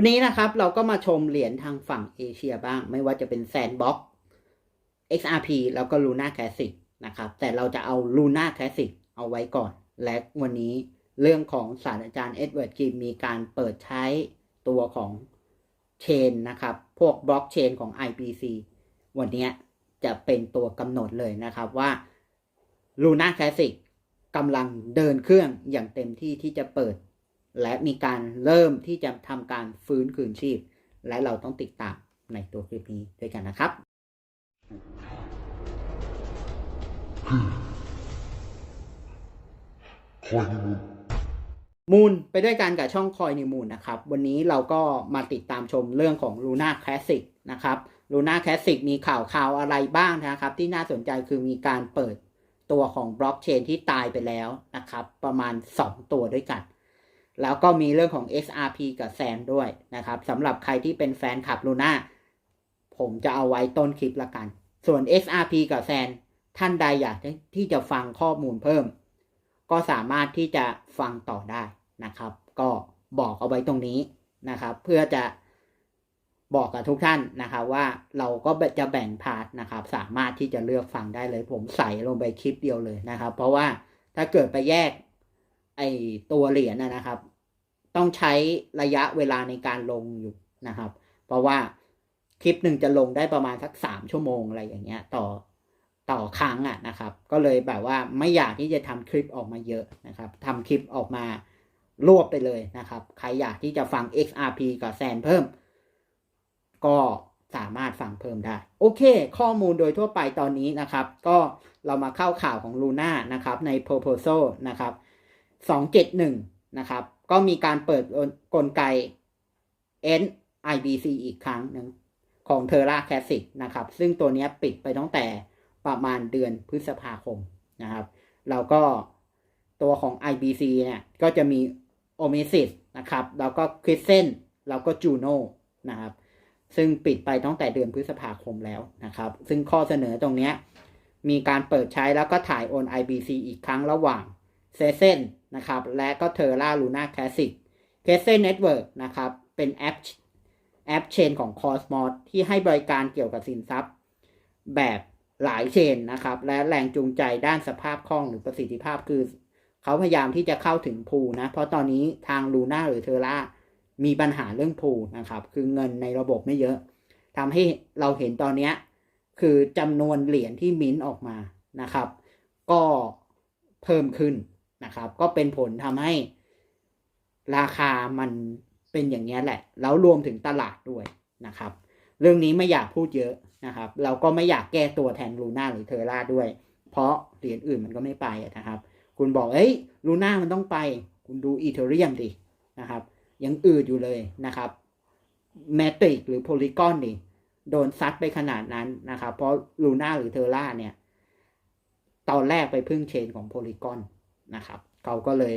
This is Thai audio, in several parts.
วันนี้นะครับเราก็มาชมเหรียญทางฝั่งเอเชียบ้าง ไม่ว่าจะเป็นแซนบ็อก XRP แล้วก็ Luna Classic นะครับ แต่เราจะเอา Luna Classic เอาไว้ก่อน และวันนี้เรื่องของศาสตราจารย์เอ็ดเวิร์ดกิมมีการเปิดใช้ตัวของเชนนะครับ พวกบล็อกเชนของ IBC วันนี้จะเป็นตัวกำหนดเลยนะครับว่า Luna Classic กำลังเดินเครื่องอย่างเต็มที่ที่จะเปิด และมีการเริ่มที่จะทำการฟื้นคืนชีพ และเราต้องติดตามในตัวคลิปนี้ด้วยกันนะครับ คอยนิมูลมูลไปด้วยกันกับช่องคอยนิมูลนะครับ วันนี้เราก็มาติดตามชมเรื่องของ Luna Classic นะครับ Luna Classic มีข่าวข่าวอะไรบ้างนะครับ ที่น่าสนใจคือมีการเปิดตัวของบล็อกเชนที่ตายไปแล้วนะครับ ประมาณ 2 ตัวด้วยกัน แล้วก็มีเรื่องของ XRP กับแซนด้วยนะครับสำหรับใครที่เป็นแฟนคลับ Luna ผมจะเอาไว้ต้นคลิปละกัน ส่วน XRP กับแซนท่านใดอยากที่จะฟังข้อมูลเพิ่ม ก็สามารถที่จะฟังต่อได้นะครับ ก็บอกเอาไว้ตรงนี้นะครับ เพื่อจะบอกกับทุกท่านนะครับว่าเราก็จะแบ่งพาร์ทนะครับ สามารถที่จะเลือกฟังได้เลย ผมใส่ลงไปคลิปเดียวเลยนะครับ เพราะว่าถ้าเกิดไปแยกไอตัวเหรียญนะครับ ต้องใช้ระยะเวลาในการลงอยู่นะครับ เพราะว่าคลิปหนึ่งจะลงได้ประมาณสักสามชั่วโมงอะไรอย่างเงี้ยต่อต่อครั้งอะนะครับ ก็เลยแบบว่าไม่อยากที่จะทำคลิปออกมาเยอะนะครับทำคลิปออกมารวบไปเลยนะครับ ใครอยากที่จะฟัง XRP กับแซนเพิ่ม ก็สามารถฟังเพิ่มได้ โอเค ข้อมูลโดยทั่วไปตอนนี้นะครับ ก็เรามาเข้าข่าวของ Luna นะครับใน proposal นะครับ 271 นะครับ ก็มีการเปิดกลไก NIBC อีกครั้งหนึ่งของ Terra Classic นะครับ ซึ่งตัวนี้ปิดไปตั้งแต่ประมาณเดือนพฤษภาคมนะครับแล้วก็ตัวของ IBC เนี่ยก็จะมี Oasis นะครับ แล้วก็ Crescent แล้วก็ Juno นะครับ ซึ่งปิดไปตั้งแต่เดือนพฤษภาคมแล้วนะครับ ซึ่งข้อเสนอตรงนี้มีการเปิดใช้แล้วก็ถ่ายโอน IBC อีกครั้งระหว่าง c e s e n นะครับและก็ Terra Luna Classic c e s e n Network นะครับเป็นแอปแอปเชนของ Cosmos ที่ให้บริการเกี่ยวกับสินทรัพย์ แบบหลายเชนนะครับ และแรงจูงใจด้านสภาพคล่องหรือประสิทธิภาพคือ เขาพยายามที่จะเข้าถึงพูนะ เพราะตอนนี้ทาง Luna หรือ Terra มีปัญหาเรื่องพูนะครับ คือเงินในระบบไม่เยอะทำให้เราเห็นตอนนี้คือจำนวนเหรียญที่มิ้นท์ออกมานะครับ ก็เพิ่มขึ้น นะครับ ก็เป็นผลทำให้ราคามันเป็นอย่างนี้แหละ แล้วรวมถึงตลาดด้วยนะครับ เรื่องนี้ไม่อยากพูดเยอะนะครับ เราก็ไม่อยากแก้ตัวแทนลูน่าหรือเทอร่าด้วย เพราะเหรียญอื่นมันก็ไม่ไปนะครับ คุณบอกเอ้ยลูน่ามันต้องไป คุณดูอีเทเรียมดินะครับ ยังอืดอยู่เลยนะครับแมทริกหรือโพลีกอนนี่โดนซัดไปขนาดนั้นนะครับ เพราะลูน่าหรือเทอร่าเนี่ย ตอนแรกไปพึ่งเชนของโพลีกอน นะครับเขาก็เลย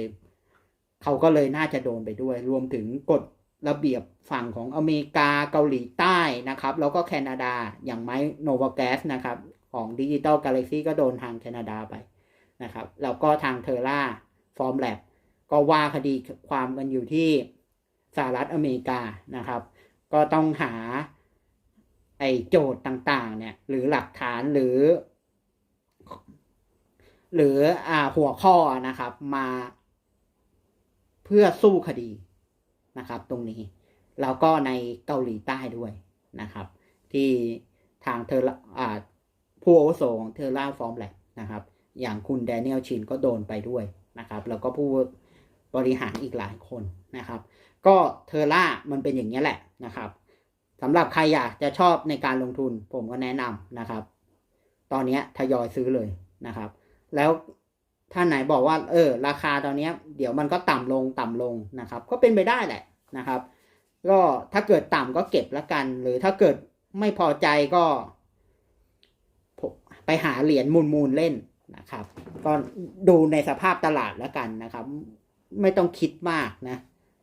เขาก็เลยน่าจะโดนไปด้วย รวมถึงกฎระเบียบฝั่งของอเมริกาเกาหลีใต้นะครับ แล้วก็แคนาดาอย่างไม้โนวาแกสนะครับ ของดิจิตอลกาแล็กซี่ก็โดนทางแคนาดาไปนะครับ แล้วก็ทางเทอร่าฟอร์มแลบก็ว่าคดีความกันอยู่ที่สหรัฐอเมริกานะครับ ก็ต้องหาไอโจทย์ต่างๆเนี่ยหรือหลักฐานหรือ หรืออ่าหัวข้อนะครับมาเพื่อสู้คดีนะครับ ตรงนี้ แล้วก็ในเกาหลีใต้ด้วยนะครับ ที่ทางเธออ่าผู้อาวุโสของเทอร่าฟอร์มแลบนะครับ อย่างคุณแดเนียลชินก็โดนไปด้วยนะครับ แล้วก็ผู้บริหารอีกหลายคนนะครับ ก็เทอร่ามันเป็นอย่างนี้แหละนะครับสำหรับใครอยากจะชอบในการลงทุนผมก็แนะนำนะครับ ตอนนี้ทยอยซื้อเลยนะครับ แล้วท่านไหนบอกว่าเออราคาตอนนี้เดี๋ยวมันก็ต่ำลงต่ำลงนะครับ ก็เป็นไปได้แหละนะครับ ก็ถ้าเกิดต่ำก็เก็บล้วกัน หรือถ้าเกิดไม่พอใจก็ไปหาเหรียญมูลมูลเล่นนะครับ ก็ดูในสภาพตลาดล้วกันนะครับ ไม่ต้องคิดมากนะ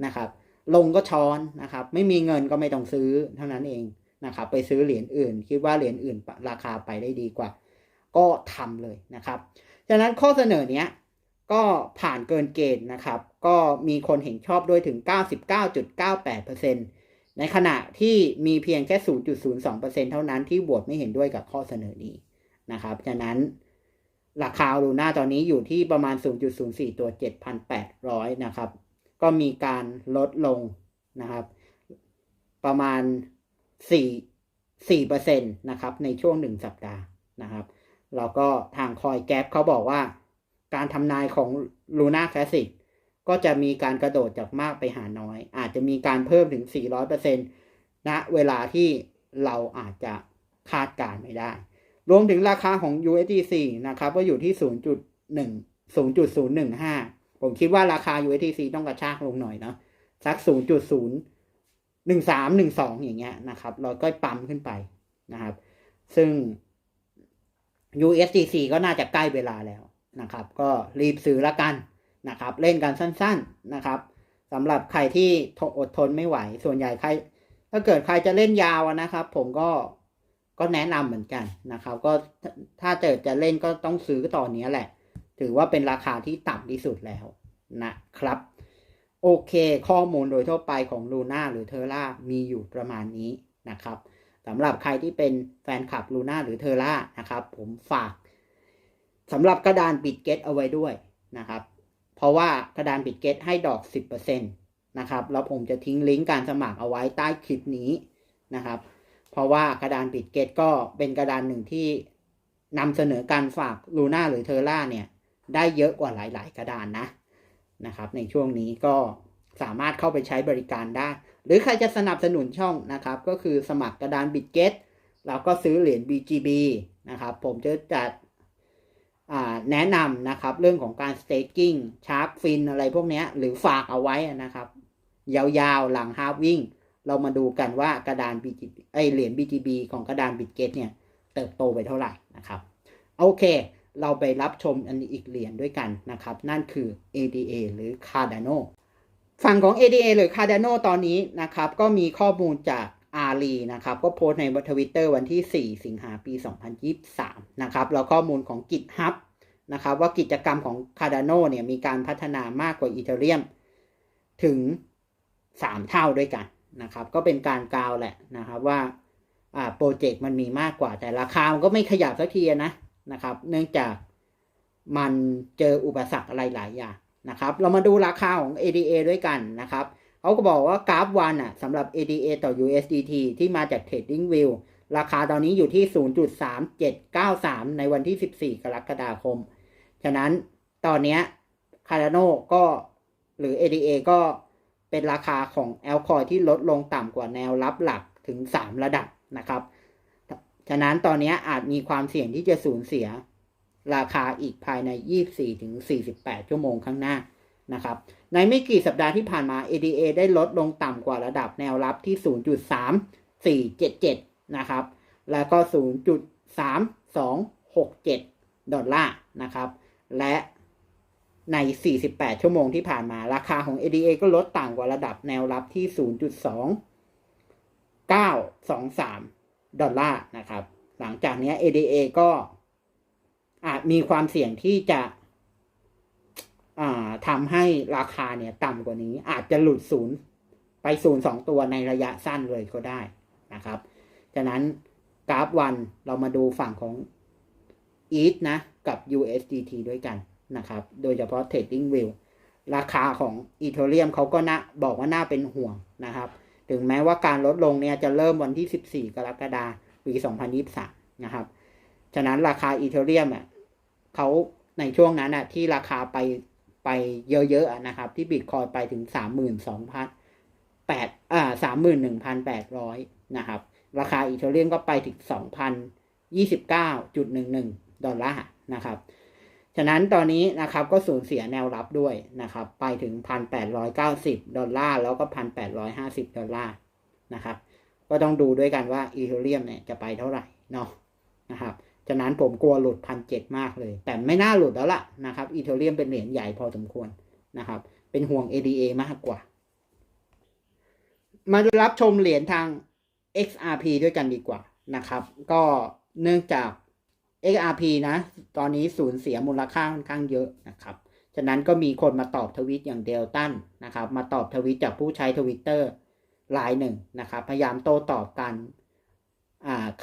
นะครับ ลงก็ช้อนนะครับ ไม่มีเงินก็ไม่ต้องซื้อเท่านั้นเองนะครับ ไปซื้อเหรียญอื่น คิดว่าเหรียญอื่นราคาไปได้ดีกว่า ก็ทำเลยนะครับ ฉะนั้นข้อเสนอเนี้ยก็ผ่านเกินเกณฑ์นะครับ ก็มีคนเห็นชอบด้วยถึง 99.98%ในขณะที่มีเพียงแค่ 0.02%เท่านั้นที่โหวตไม่เห็นด้วยกับข้อเสนอนี้นะครับฉะนั้นราคาลูน่าตอนนี้อยู่ที่ประมาณ 0.04 ตัว 7,800 นะครับ ก็มีการลดลงนะครับ ประมาณ 4 4%นะครับ ในช่วง 1 สัปดาห์นะครับ แล้วก็ทางคอยแก๊ปเขาบอกว่า การทำนายของลูน่าคสสิกก็จะมีการกระโดดจากมากไปหาน้อย อาจจะมีการเพิ่มถึง 400%ณเวลาที่เราอาจจะคาดการไม่ได้ รวมถึงราคาของ USDC นะครับก็อยู่ที่ 0.1 0.015 ผมคิดว่าราคา USDC ต้องกระชากลงหน่อยเนาะสัก 0.0 13 12 อย่างเงี้ยนะครับ เราก็ปั๊มขึ้นไปนะครับ ซึ่ง USDC ก็น่าจะใกล้เวลาแล้วนะครับ ก็รีบซื้อละกันนะครับ เล่นกันสั้นๆนะครับสำหรับใครที่อดทนไม่ไหว ส่วนใหญ่ใคร ถ้าเกิดใครจะเล่นยาวนะครับ ผมก็ก็แนะนำเหมือนกันนะครับ ก็ถ้าเกิดจะเล่นก็ต้องซื้อตอนนี้แหละ ถือว่าเป็นราคาที่ต่ำที่สุดแล้วนะครับ โอเค ข้อมูลโดยทั่วไปของลูน่าหรือเทอร่ามีอยู่ประมาณนี้นะครับ สำหรับใครที่เป็นแฟนคลับลูน่าหรือเทอร่านะครับ ผมฝากสำหรับกระดานบิดเกตเอาไว้ด้วยนะครับ เพราะว่ากระดานบิดเกตให้ดอก 10%นะครับแล้วผมจะทิ้งลิงก์การสมัครเอาไว้ใต้คลิปนี้นะครับ เพราะว่ากระดานบิดเกตก็เป็นกระดานหนึ่งที่นำเสนอการฝากลูน่าหรือเทอร่าเนี่ย ได้เยอะกว่าหลาย ๆ กระดานนะนะครับ ในช่วงนี้ก็สามารถเข้าไปใช้บริการได้ หรือใครจะสนับสนุนช่องนะครับ ก็คือสมัครกระดานบิตเกตแล้วก็ซื้อเหรียญ BGB นะครับ ผมจะจัดแนะนำนะครับ เรื่องของการ staking ชาร์กฟินอะไรพวกนี้หรือฝากเอาไว้นะครับ ยาวๆ หลังฮาร์วิ่งเรามาดูกันว่ากระดาน BGB ไอเหรียญ BGB ของกระดานบิตเกตเนี่ยเติบโตไปเท่าไหร่นะครับ โอเค เราไปรับชมอันนี้อีกเหรียญด้วยกันนะครับ นั่นคือ ADA หรือ Cardano ฝั่งของ ADA หรือ Cardano ตอนนี้นะครับ ก็มีข้อมูลจากอารีนะครับ ก็โพสในทวิตเตอร์วันที่ 4 สิงหาปี 2023 นะครับ แล้วข้อมูลของ GitHub นะครับ ว่ากิจกรรมของ Cardano เนี่ย มีการพัฒนามากกว่า Ethereum ถึง 3 เท่าด้วยกันนะครับ ก็เป็นการกล่าวแหละนะครับว่าอ่าโปรเจกต์มันมีมากกว่าแต่ราคามันก็ไม่ขยับสักทีนะนะครับ เนื่องจากมันเจออุปสรรคอะไรหลายอย่าง นะครับ เรามาดูราคาของ ADA ด้วยกันนะครับเขาก็บอกว่ากราฟวันอะสำหรับ ADA ต่อ USDT ที่มาจาก Trading View ราคาตอนนี้อยู่ที่ 0.3793 ในวันที่ 14 กรกฎาคม ฉะนั้นตอนนี้ Cardano ก็หรือ ADA ก็เป็นราคาของ a l c o i n ที่ลดลงต่ำกว่าแนวรับหลักถึง 3 ระดับนะครับ ฉะนั้นตอนนี้อาจมีความเสี่ยงที่จะสูญเสีย ราคาอีกภายใน 24-48 ชั่วโมงข้างหน้านะครับ ในไม่กี่สัปดาห์ที่ผ่านมา ADA ได้ลดลงต่ำกว่าระดับแนวรับที่ 0.3477 นะครับ แล้วก็ 0.3267 ดอลลาร์นะครับ และใน 48 ชั่วโมงที่ผ่านมา ราคาของ ADA ก็ลดต่ำกว่าระดับแนวรับที่ 0.2923 ดอลลาร์นะครับ หลังจากนี้ ADA ก็ อาจมีความเสี่ยงที่จะทำให้ราคาเนี่ยต่ำกว่านี้ อาจจะหลุดศูนย์ไปศูนย์สองตัวในระยะสั้นเลยก็ได้นะครับฉะนั้นกราฟวันเรามาดูฝั่งของ ETH นะ กับ USDT ด้วยกันนะครับ โดยเฉพาะ Trading View ราคาของ Ethereum เขาก็นะบอกว่าน่าเป็นห่วงนะครับ ถึงแม้ว่าการลดลงเนี่ยจะเริ่มวันที่ 14 กรกฎาคมปี 2023 นะครับ ฉะนั้นราคาอีเทเรียมอะเขาในช่วงนั้นอะที่ราคาไปไปเยอะๆนะครับ ที่บิตคอยไปถึงสามหมื่นสองพันแปดอ่าสามหมื่นหนึ่งพันแปดร้อยนะครับ ราคาอีเทเรียมก็ไปถึงสองพันยี่สิบเก้าจุดหนึ่งหนึ่งดอลลาร์นะครับฉะนั้นตอนนี้นะครับก็สูญเสียแนวรับด้วยนะครับ ไปถึงพันแปดร้อยเก้าสิบดอลลาร์ แล้วก็พันแปดร้อยห้าสิบดอลลาร์นะครับ ก็ต้องดูด้วยกันว่าอีเทเรียมเนี่ยจะไปเท่าไหร่เนาะนะครับ ฉะนั้นผมกลัวหลุดพันเจ็ดมากเลย แต่ไม่น่าหลุดแล้วล่ะนะครับอีเทเรียมเป็นเหรียญใหญ่พอสมควรนะครับ เป็นห่วง ADA มากกว่า มารับชมเหรียญทาง XRP ด้วยกันดีกว่านะครับ ก็เนื่องจาก XRP นะ ตอนนี้สูญเสียมูลค่าค่อนข้างเยอะนะครับ ฉะนั้นก็มีคนมาตอบทวิตอย่างเดลตันนะครับ มาตอบทวิตจากผู้ใช้ทวิตเตอร์รายหนึ่งนะครับ พยายามโต้ตอบกัน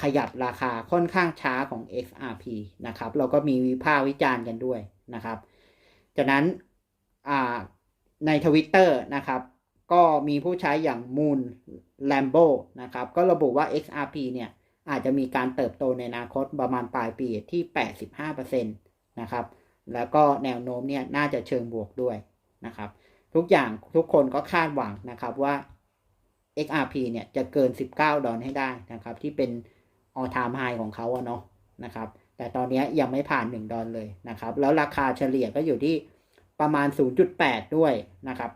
ขยับราคาค่อนข้างช้าของ XRP นะครับ เราก็มีวิพากษ์วิจารณ์กันด้วยนะครับ จากนั้นในทวิตเตอร์นะครับ ก็มีผู้ใช้อย่าง Moon Lambo นะครับ ก็ระบุว่า XRP เนี่ย อาจจะมีการเติบโตในอนาคตประมาณปลายปีที่ 85%นะครับ แล้วก็แนวโน้มเนี่ยน่าจะเชิงบวกด้วยนะครับ ทุกอย่างทุกคนก็คาดหวังนะครับว่า XRP เนี่ยจะเกิน 19 ดอลให้ได้นะครับ ที่เป็น all time high ของเขาอะเนาะนะครับ แต่ตอนนี้ยังไม่ผ่าน 1 ดอลเลยนะครับ แล้วราคาเฉลี่ยก็อยู่ที่ประมาณ 0.8 ด้วยนะครับ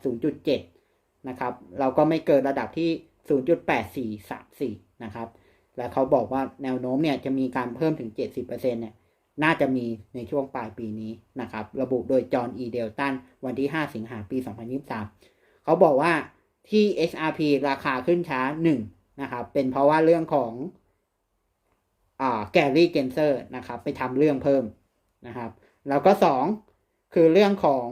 0.7 นะครับ เราก็ไม่เกินระดับที่ 0.8434 นะครับ และเขาบอกว่าแนวโน้มเนี่ยจะมีการเพิ่มถึง 70%เนี่ยน่าจะมีในช่วงปลายปีนี้นะครับ ระบุโดยจอห์นอีเดลตันวันที่ 5 สิงหาปี 2023 เขาบอกว่า ที่ XRP ราคาขึ้นช้าหนึ่งนะครับ เป็นเพราะว่าเรื่องของอ่าแกรี่เกนเซอร์นะครับ ไปทำเรื่องเพิ่มนะครับ แล้วก็สองคือเรื่องของ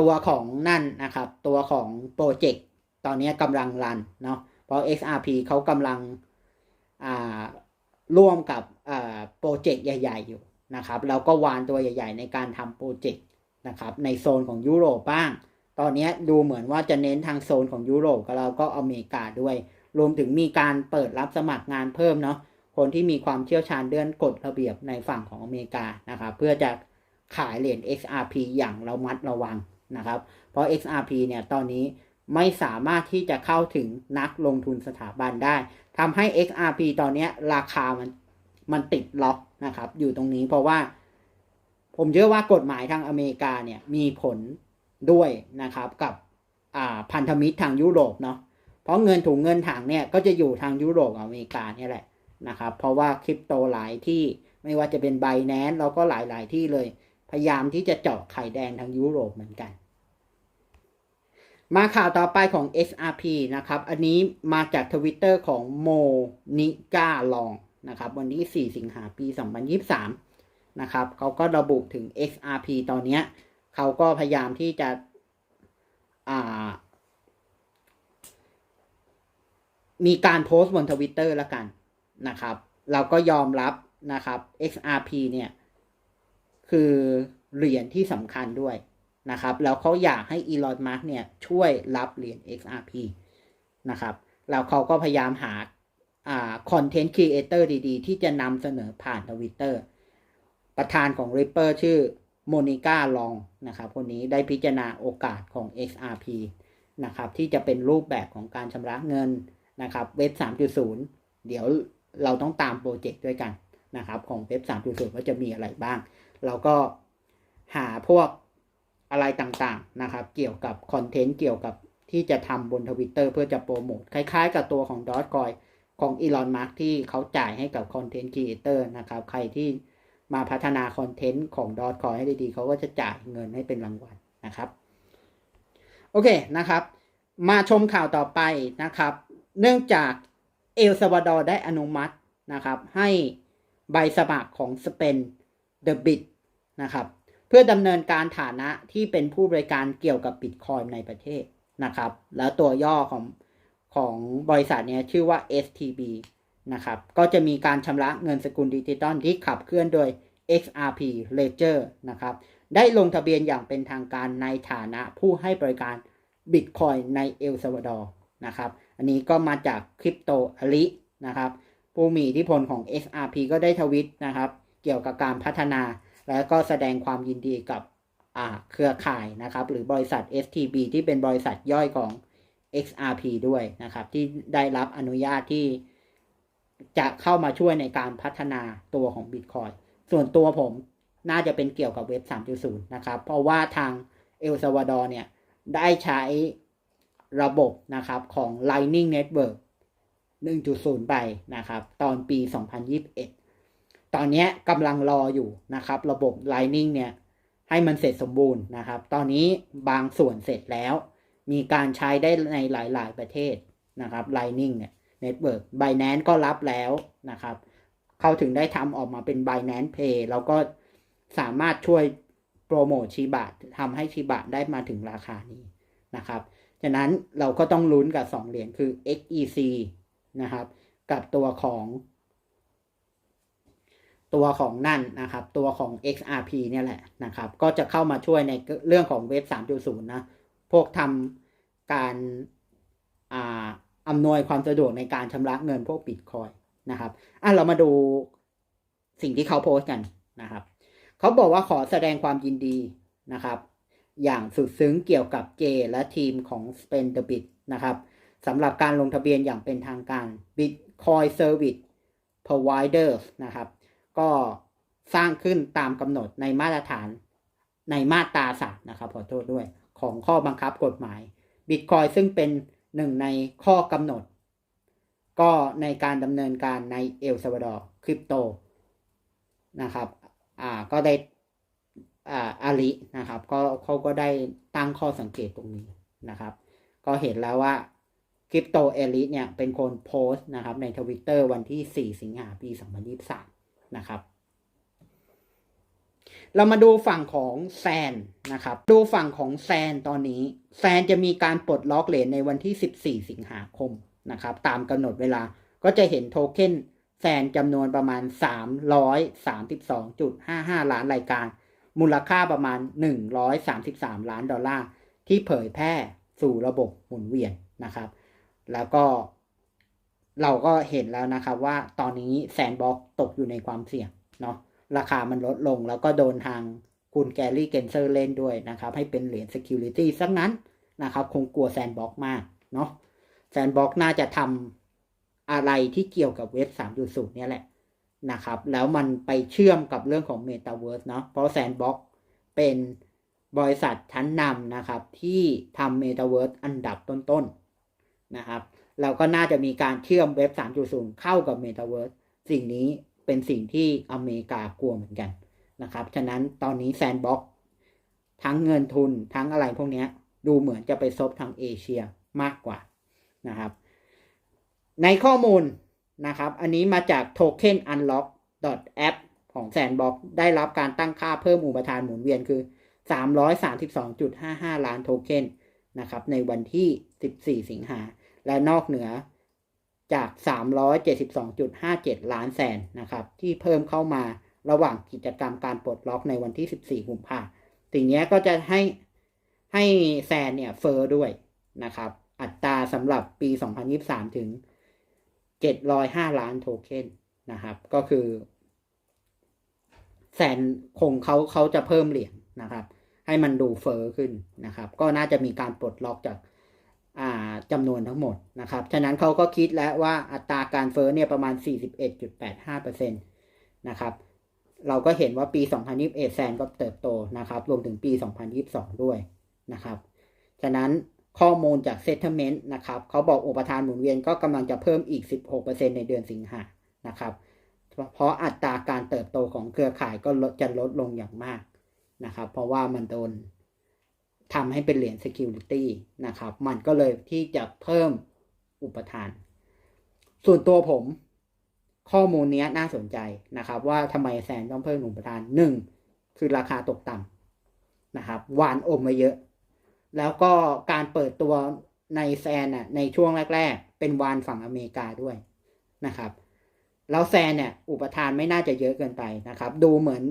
ตัวของนั่นนะครับ ตัวของโปรเจกต์ตอนนี้กำลังรันเนาะเพราะ XRP เขากำลังอ่าร่วมกับอ่าโปรเจกต์ใหญ่ ๆ อยู่นะครับ แล้วก็วานตัวใหญ่ ๆ ในการทำโปรเจกต์นะครับ ในโซนของยุโรปบ้าง ตอนนี้ดูเหมือนว่าจะเน้นทางโซนของยุโรปกับเราก็อเมริกาด้วย รวมถึงมีการเปิดรับสมัครงานเพิ่มเนาะคนที่มีความเชี่ยวชาญเดือนกฎระเบียบในฝั่งของอเมริกานะครับเพื่อจะขายเหรียญ XRP อย่างรามัดระวังนะครับ เพราะ XRP เนี่ยตอนนี้ไม่สามารถที่จะเข้าถึงนักลงทุนสถาบันได้ทำให้ XRP ตอนนี้ราคามันมันติดล็อกนะครับ อยู่ตรงนี้เพราะว่า ผมเชื่อว่ากฎหมายทางอเมริกาเนี่ยมีผล ด้วยนะครับกับพันธมิตรทางยุโรปเนาะเพราะเงินถุงเงินถังเนี่ยก็จะอยู่ทางยุโรปอเมริกาเนี่ยแหละนะครับเพราะว่าคริปโตหลายที่ไม่ว่าจะเป็นไบแนนแล้วก็หลายๆที่เลย พยายามที่จะเจาะไข่แดงทางยุโรปเหมือนกัน มาข่าวต่อไปของ SRP นะครับ อันนี้มาจากทวิตเตอร์ของโมนิก้าลองนะครับ วันที่ 4 สิงหาปี 2023 นะครับเขาก็ระบุถึง XRP ตอนนี้ เขาก็พยายามที่จะมีการโพสต์บนทวิตเตอร์ล้วกันนะครับ เราก็ยอมรับนะครับ XRP เนี่ย คือเหรียญที่สำคัญด้วยนะครับ แล้วเขาอยากให้อีลอนมัสเนี่ย ช่วยรับเหรียญ XRP นะครับ แล้วเขาก็พยายามหาอ่าคอนเทนต์ครีเอเตอร์ดี ๆ ที่จะนำเสนอผ่านทวิตเตอร์ประธานของ Ripper ชื่อ โมนิก้าลองนะครับคนนี้ได้พิจารณาโอกาสของ XRP นะครับที่จะเป็นรูปแบบของการชำระเงินนะครับเว็บ 3.0 เดี๋ยวเราต้องตามโปรเจกต์ด้วยกันนะครับของเว็บ 3.0 ว่าจะมีอะไรบ้าง เราก็หาพวกอะไรต่างๆนะครับ เกี่ยวกับคอนเทนต์เกี่ยวกับที่จะทำบนทวิตเตอร์เพื่อจะโปรโมทคล้ายๆ กับตัวของดอทคอยของอีลอนมาร์กที่เขาจ่ายให้กับคอนเทนต์ครีเอเตอร์นะครับ ใครที่ มาพัฒนาคอนเทนต์ของดอทคอยให้ดีๆเขาก็จะจ่ายเงินให้เป็นรางวัลนะครับ โอเคนะครับ มาชมข่าวต่อไปนะครับ เนื่องจากเอลซาวาดอร์ได้อนุมัตินะครับให้ใบสมัครของสเปนเดอะบิตนะครับเพื่อดำเนินการฐานะที่เป็นผู้บริการเกี่ยวกับบิตคอยในประเทศนะครับ แล้วตัวย่อของของบริษัทนี้ชื่อว่า STB นะครับ ก็จะมีการชำระเงินสกุลดิจิตอลที่ขับเคลื่อนโดย XRP Ledger นะครับ ได้ลงทะเบียนอย่างเป็นทางการในฐานะผู้ให้บริการ Bitcoin ในเอลซาวาดอร์นะครับ อันนี้ก็มาจากคริปโตอลินะครับ ผู้มีอิทธิพลของ XRP ก็ได้ทวิตนะครับ เกี่ยวกับการพัฒนา และก็แสดงความยินดีกับเครือข่ายนะครับ หรือบริษัท STB ที่เป็นบริษัทย่อยของ XRP ด้วยนะครับ ที่ได้รับอนุญาตที่ จะเข้ามาช่วยในการพัฒนาตัวของ Bitcoin ส่วนตัวผมน่าจะเป็นเกี่ยวกับเว็บ 3.0 นะครับ เพราะว่าทางเอลซาวาดอร์เนี่ย ได้ใช้ระบบนะครับของ Lightning Network 1.0 ไปนะครับ ตอนปี 2021 ตอนนี้กำลังรออยู่นะครับ ระบบ Lightning เนี่ย ให้มันเสร็จสมบูรณ์นะครับ ตอนนี้บางส่วนเสร็จแล้ว มีการใช้ได้ในหลาย ๆ ประเทศนะครับ Lightning เนี่ย Network Binance ก็รับแล้วนะครับ เขาถึงได้ทำออกมาเป็น Binance Pay แล้วก็สามารถช่วยโปรโมทชีบะทำให้ชีบะได้มาถึงราคานี้นะครับฉะนั้นเราก็ต้องลุ้นกับ 2 เหรียญคือ XEC นะครับ กับตัวของ ตัวของนั่นนะครับ ตัวของ XRP เนี่ยแหละนะครับ ก็จะเข้ามาช่วยในเรื่องของเว็บ 3.0 นะ พวกทำการอ่า อำนวยความสะดวกในการชำระเงินพวกบิตคอยนะครับอะเรามาดูสิ่งที่เขาโพสต์กันนะครับ เขาบอกว่าขอแสดงความยินดีนะครับ อย่างสุดซึ้งเกี่ยวกับเจและทีมของ Spend the Bit นะครับสำหรับการลงทะเบียนอย่างเป็นทางการ Bitcoin Service Providers นะครับ ก็สร้างขึ้นตามกำหนดในมาตรฐานในมาตราสามนะครับขอโทษด้วยของข้อบังคับกฎหมาย Bitcoin ซึ่งเป็น หนึ่งในข้อกำหนด ก็ในการดำเนินการในเอลซาวาดอร์คริปโตนะครับอ่าก็ได้อ่าอาลินะครับก็เขาก็ได้ตั้งข้อสังเกตตรงนี้นะครับ ก็เห็นแล้วว่าคริปโตเอลิเนี่ยเป็นคนโพสต์นะครับในทวิตเตอร์วันที่ 4 สิงหาปี 2023 นะครับ เรามาดูฝั่งของแซนนะครับ ดูฝั่งของแซนตอนนี้ แซนจะมีการปลดล็อกเหรียญในวันที่ 14 สิงหาคมนะครับ ตามกำหนดเวลาก็จะเห็นโทเค็นแซนจำนวนประมาณ 332.55 ล้านรายการ มูลค่าประมาณ 133 ล้านดอลลาร์ ที่เผยแพร่สู่ระบบหมุนเวียนนะครับ แล้วก็เราก็เห็นแล้วนะครับว่าตอนนี้แซนบ็อกตกอยู่ในความเสี่ยงเนาะ ราคามันลดลง แล้วก็โดนทางคุณแกรี่เกนเซอร์เล่นด้วยนะครับ ให้เป็นเหรียญ Security สักนั้นนะครับ คงกลัวแซนบ็อกมากเนาะแซนบ็อกน่าจะทำอะไรที่เกี่ยวกับเว็บ 3.0 เนี่ยแหละนะครับ แล้วมันไปเชื่อมกับเรื่องของ Metaverse เนาะเพราะแซนบ็อกเป็นบริษัทชั้นนำนะครับ ที่ทำ Metaverse อันดับต้นๆนนะครับแล้วก็น่าจะมีการเชื่อมเว็บ 3.0 เข้ากับ Metaverse สิ่งนี้ เป็นสิ่งที่อเมริกากลัวเหมือนกันนะครับ ฉะนั้นตอนนี้แซนบ็อกทั้งเงินทุนทั้งอะไรพวกนี้ดูเหมือนจะไปซบทางเอเชียมากกว่านะครับ ในข้อมูลนะครับ อันนี้มาจาก token unlock app ของ Sandbox ได้รับการตั้งค่าเพิ่มอุปทานหมุนเวียนคือ 332.55 ล้านโทเค็นนะครับในวันที่ 14 สิงหาและนอกเหนือ จาก 372.57 ล้านแสนนะครับ ที่เพิ่มเข้ามาระหว่างกิจกรรมการปลดล็อกในวันที่ 14กุมภาสิ่งนี้ก็จะให้ให้แซนเนี่ยเฟอร์ด้วยนะครับ อัตราสำหรับปี 2023 ถึง 705 ล้านโทเค็นนะครับ ก็คือแสนคงเขาเขาจะเพิ่มเหรียญนะครับ ให้มันดูเฟอร์ขึ้นนะครับ ก็น่าจะมีการปลดล็อกจาก จำนวนทั้งหมดนะครับ ฉะนั้นเขาก็คิดแล้วว่าอัตราการเฟ้อเนี่ยประมาณ 41.85%นะครับ เราก็เห็นว่าปี 2021 แซนก็เติบโตนะครับ รวมถึงปี 2022 ด้วยนะครับ ฉะนั้นข้อมูลจาก Settlement นะครับ เขาบอกอุปทานหมุนเวียนก็กำลังจะเพิ่มอีก 16%ในเดือนสิงหานะครับ เพราะอัตราการเติบโตของเครือข่ายก็จะลดลงอย่างมากนะครับ เพราะว่ามันโดน ทำให้เป็นเหรียญ Security นะครับ มันก็เลยที่จะเพิ่มอุปทาน ส่วนตัวผมข้อมูลนี้น่าสนใจนะครับ ว่าทำไมแซนต้องเพิ่มอุปทานหนึ่งคือราคาตกต่ำนะครับหวานอมมาเยอะ แล้วก็การเปิดตัวในแซนน่ะในช่วงแรก ๆ เป็นวานฝั่งอเมริกาด้วยนะครับแล้วแซนเนี่ยอุปทานไม่น่าจะเยอะเกินไปนะครับ ดูเหมือน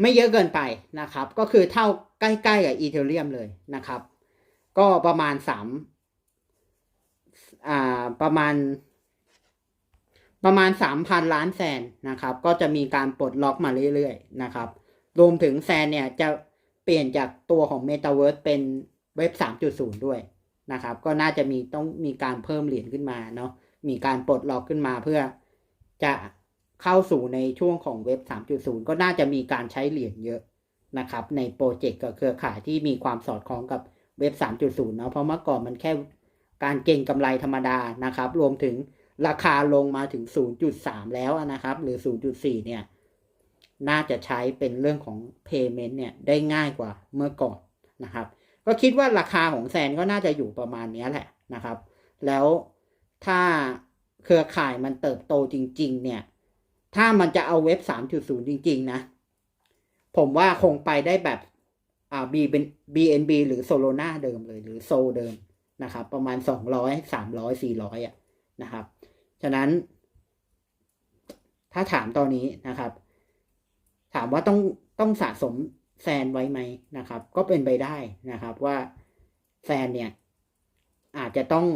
ไม่เยอะเกินไปนะครับ ก็คือเท่าใกล้ๆกับอีเทเรียมเลยนะครับ ก็ประมาณสามอ่าประมาณ ประมาณสามพันล้านแซนนะครับ ก็จะมีการปลดล็อกมาเรื่อยๆนะครับ รวมถึงแซนเนี่ยจะเปลี่ยนจากตัวของ Metaverse เป็นเว็บ 3.0 ด้วยนะครับ ก็น่าจะมีต้องมีการเพิ่มเหรียญขึ้นมาเนาะมีการปลดล็อกขึ้นมาเพื่อจะ เข้าสู่ในช่วงของเว็บ 3.0 ก็น่าจะมีการใช้เหรียญเยอะนะครับ ในโปรเจกต์กับเครือข่ายที่มีความสอดคล้องกับเว็บ 3.0 เนาะเพราะเมื่อก่อนมันแค่การเก็งกำไรธรรมดานะครับ รวมถึงราคาลงมาถึง 0.3 แล้วนะครับ หรือ 0.4 เนี่ย น่าจะใช้เป็นเรื่องของ payment เนี่ย ได้ง่ายกว่าเมื่อก่อนนะครับ ก็คิดว่าราคาของแซนก็น่าจะอยู่ประมาณนี้แหละนะครับ แล้วถ้าเครือข่ายมันเติบโตจริง ๆ เนี่ย ถ้ามันจะเอาเว็บ 3.0 จริง ๆ นะ ผมว่าคงไปได้แบบอ่า B เป็น BNB หรือ Solana เดิมเลย หรือ Sol เดิมนะครับ ประมาณสองร้อยสามร้อยสี่ร้อยอะนะครับ ฉะนั้น ถ้าถามตอนนี้นะครับ ถามว่าต้องต้องสะสมแซนไว้ไหมนะครับ ก็เป็นไปได้นะครับว่าแซนเนี่ย อาจจะต้อง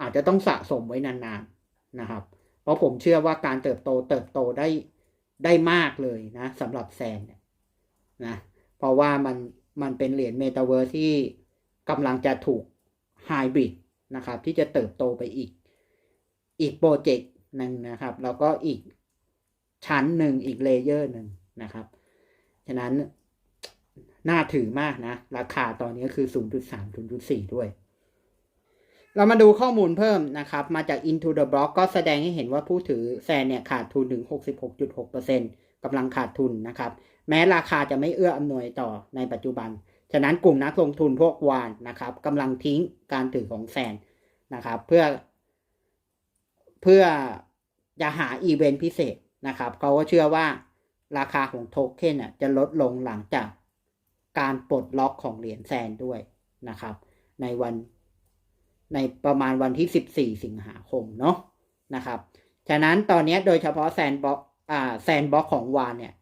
อาจจะต้องสะสมไว้นานๆนะครับ เพราะผมเชื่อว่าการเติบโตเติบโตได้ได้มากเลยนะสำหรับแซนเนี่ยนะเพราะว่ามันมันเป็นเหรียญเมตาเวิร์ที่กำลังจะถูกไฮบริดนะครับ ที่จะเติบโตไปอีก อีกโปรเจกต์หนึ่งนะครับ แล้วก็อีกชั้นหนึ่งอีกเลเยอร์หนึ่งนะครับ ฉะนั้นน่าถือมากนะ ราคาตอนนี้คือ 0.3 0.4 ด้วย เรามาดูข้อมูลเพิ่มนะครับ มาจาก Into the Block ก็แสดงให้เห็นว่าผู้ถือแซนเนี่ยขาดทุนถึง 66.6%กำลังขาดทุนนะครับ แม้ราคาจะไม่เอื้ออำนวยต่อในปัจจุบัน ฉะนั้นกลุ่มนักลงทุนพวกวานนะครับกำลังทิ้งการถือของแซนนะครับ เพื่อ เพื่อจะหาอีเวนต์พิเศษนะครับเขาก็เชื่อว่าราคาของโทเค็นจะลดลงหลังจากการปลดล็อกของเหรียญแซนด้วยนะครับ ในวัน ในประมาณวันที่ 14 สิงหาคมเนาะนะครับ ฉะนั้นตอนนี้โดยเฉพาะแซนบ็อกอ่าแซนบ็อกของวานเนี่ย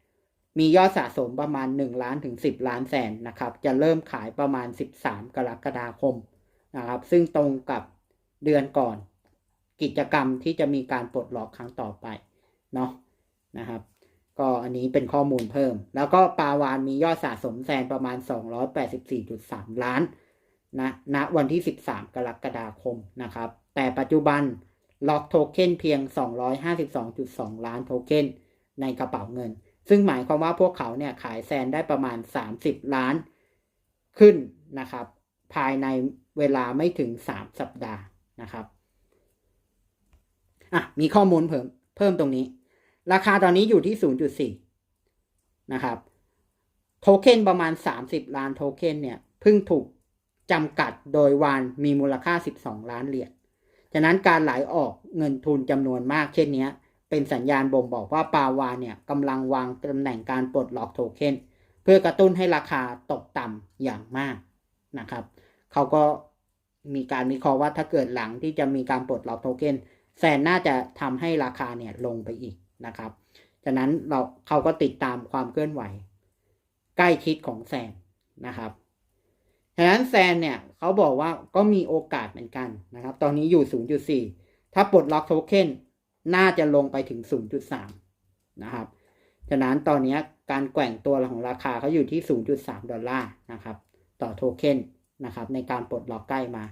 มียอดสะสมประมาณ 1 ล้านถึง 10 ล้านแสนนะครับ จะเริ่มขายประมาณ 13 กรกฎาคมนะครับ ซึ่งตรงกับเดือนก่อน กิจกรรมที่จะมีการปลดล็อกครั้งต่อไปเนาะนะครับ ก็อันนี้เป็นข้อมูลเพิ่ม แล้วก็ปาวานมียอดสะสมแซนประมาณ 284.3 ล้าน นะณวันที่ 13 กรกฎาคมนะครับ แต่ปัจจุบันล็อกโทเค็นเพียง 252.2 ล้านโทเค็นในกระเป๋าเงิน ซึ่งหมายความว่าพวกเขาเนี่ยขายแซนได้ประมาณ 30 ล้านขึ้นนะครับ ภายในเวลาไม่ถึง 3 สัปดาห์นะครับอะมีข้อมูลเพิ่มเพิ่มตรงนี้ ราคาตอนนี้อยู่ที่ 0.4 นะครับ โทเค็นประมาณ 30 ล้านโทเค็นเนี่ยเพิ่งถูก จำกัดโดยวานมีมูลค่า 12 ล้านเหรียญฉะนั้นการไหลออกเงินทุนจำนวนมากเช่นนี้เป็นสัญญาณบ่งบอกว่าปาวานเนี่ยกำลังวางตำแหน่งการปลดล็อกโทเค็นเพื่อกระตุ้นให้ราคาตกต่ำอย่างมากนะครับ เขาก็มีการวิเคราะห์ว่าถ้าเกิดหลังที่จะมีการปลดล็อกโทเค็นแซนน่าจะทำให้ราคาเนี่ยลงไปอีกนะครับฉะนั้นเราเขาก็ติดตามความเคลื่อนไหว ใกล้ชิดของแซนนะครับ ฉะนั้นแซนเนี่ยเขาบอกว่าก็มีโอกาสเหมือนกันนะครับ ตอนนี้อยู่ 0.4 ถ้าปลดล็อกโทเค็นน่าจะลงไปถึง 0.3 นะครับ ฉะนั้นตอนนี้การแกว่งตัวของราคาเขาอยู่ที่ 0.3 ดอลลาร์นะครับ ต่อโทเค็นนะครับ ในการปลดล็อกใกล้มา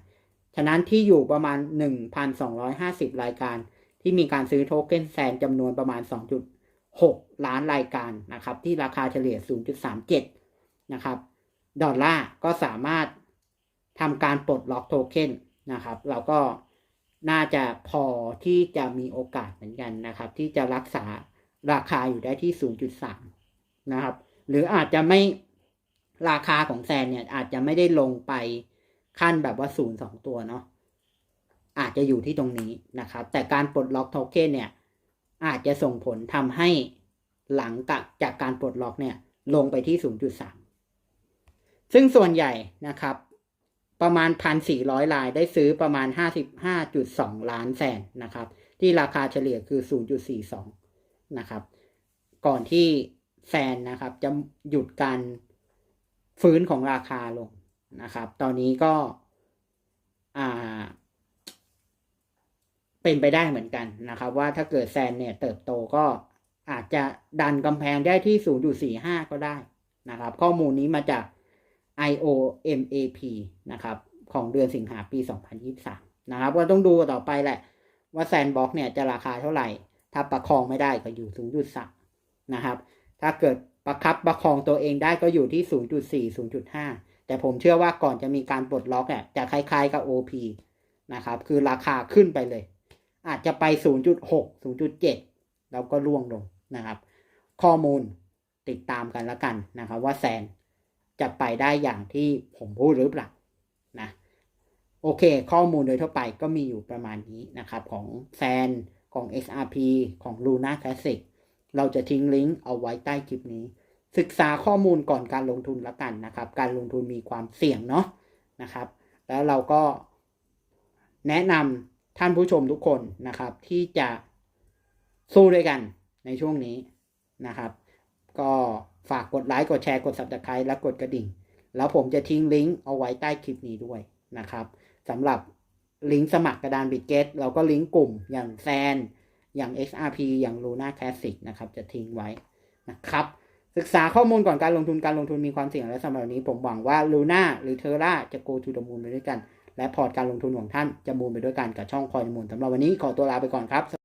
ฉะนั้นที่อยู่ประมาณ 1,250 รายการ ที่มีการซื้อโทเค็นแซนจำนวนประมาณ 2.6 ล้านรายการนะครับ ที่ราคาเฉลี่ย 0.37 นะครับ ดอลลาร์ก็สามารถทำการปลดล็อกโทเค็นนะครับ เราก็น่าจะพอที่จะมีโอกาสเหมือนกันนะครับ ที่จะรักษาราคาอยู่ได้ที่ 0.3 นะครับ หรืออาจจะไม่ราคาของแซนเนี่ยอาจจะไม่ได้ลงไปขั้นแบบว่าศูนย์สองตัวเนาะอาจจะอยู่ที่ตรงนี้นะครับ แต่การปลดล็อกโทเค็นเนี่ยอาจจะส่งผลทำให้หลังจากการปลดล็อกเนี่ยลงไปที่ 0.3 ซึ่งส่วนใหญ่นะครับ ประมาณ 1,400รายได้ซื้อประมาณ 55.2 ล้านแสนนะครับ ที่ราคาเฉลี่ยคือ 0.42 นะครับ ก่อนที่แซนนะครับ จะหยุดการฟื้นของราคาลงนะครับ ตอนนี้ก็อาเป็นไปได้เหมือนกันนะครับ ว่าถ้าเกิดแซนเนี่ยเติบโตก็อาจจะดันกำแพงได้ที่ 0.45 ก็ได้นะครับ ข้อมูลนี้มาจาก IOMAP นะครับของเดือนสิงหาปี 2023 นะครับ ก็ต้องดูต่อไปแหละ ว่าแซนบ็อกเนี่ยจะราคาเท่าไหร่ ถ้าประคองไม่ได้ก็อยู่0.3นะครับ ถ้าเกิดประคับประคองตัวเองได้ก็อยู่ที่ 0.4 0.5 แต่ผมเชื่อว่าก่อนจะมีการปลดล็อกเนี่ยจะคล้ายๆกับ OP นะครับ คือราคาขึ้นไปเลย อาจจะไป 0.6 0.7 แล้วก็ล่วงลงนะครับ ข้อมูลติดตามกันแล้วกันนะครับว่าแซน จะไปได้อย่างที่ผมพูดหรือเปล่านะโอเค ข้อมูลโดยทั่วไปก็มีอยู่ประมาณนี้นะครับ ของแซนของ XRP ของ Luna Classic เราจะทิ้งลิงก์เอาไว้ใต้คลิปนี้ ศึกษาข้อมูลก่อนการลงทุนละกันนะครับ การลงทุนมีความเสี่ยงเนาะนะครับ แล้วเราก็แนะนำท่านผู้ชมทุกคนนะครับ ที่จะสู้ด้วยกันในช่วงนี้นะครับ ก็ ฝากกดไลค์กดแชร์กด subscribe และกดกระดิ่ง แล้วผมจะทิ้งลิงก์เอาไว้ใต้คลิปนี้ด้วยนะครับสำหรับลิงก์สมัครกระดานบิตเกตเราก็ลิงก์กลุ่มอย่างแซนอย่าง XRP อย่าง Luna Classic นะครับ จะทิ้งไว้นะครับ ศึกษาข้อมูลก่อนการลงทุนการลงทุนมีความเสี่ยงและสำหรับวันนี้ผมหวังว่า Luna หรือ Terra จะ go to the moon ไปด้วยกัน และพอร์ตการลงทุนของท่านจะมูนไปด้วยกันกับช่องคอยมูลสำหรับวันนี้ขอตัวลาไปก่อนครับ